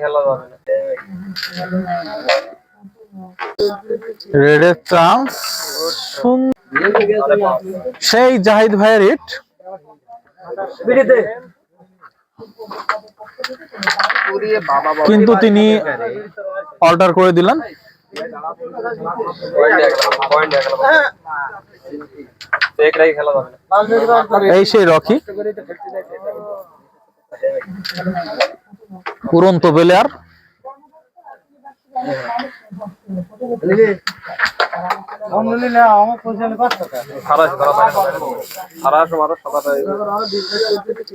খেলা রেডের চান্স সেই জাহিদ ভাইয়ের ইট কিন্তু তিনি অর্ডার করে দিলেন। পয়েন্ট এক খেলা যাবে এই সেই রকি। উড়ন্ত প্লেয়ার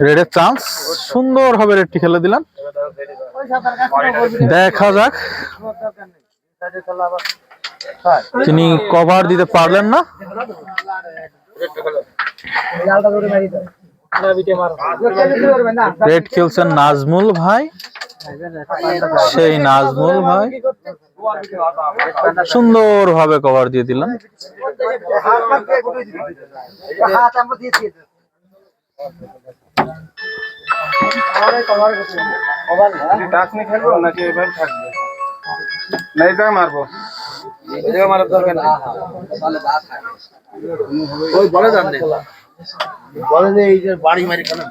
রেডের চান্স সুন্দর রেডটি খেলে দিলেন। দেখা যাক। তিনি কভার দিতে পারলেন না। রেড খেলছেন নাজমুল ভাই? সেই নাজমুল ভাই। সুন্দর ভাবে কভার দিয়ে দিলেন। টাচ খেলব নাকি থাকবে? জায়গায় মারবো মারার দরকার নেই। ওই বলে যান বলে যে এই যে বাড়ি মারি কেন?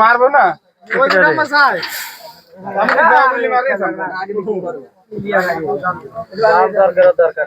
মারবো না? দরকার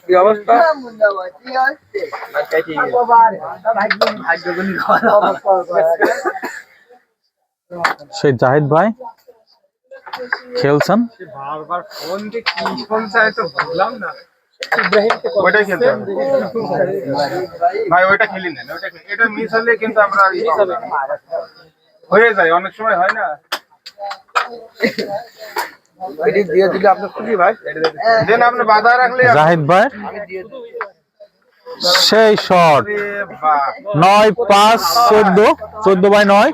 কি অবস্থা সেই জাহিদ ভাই খেলছেন বারবার ফোন দিয়ে কি ফোন চাই তো বুঝলাম না ওইটাই খেলতে হবে ভাই ওইটা খেলি নেন ওইটা খেলি- এটা মিস হলে কিন্তু আমরা ই পাবো না। হয়ে যায় অনেক সময় হয় না দিয়ে দিলে আপনি খুশি ভাই? দেন আপনি বাধা রাখলে জাহিদ ভাই? সেই শট নয় পাঁচ চোদ্দ। চোদ্দ বাই নয়।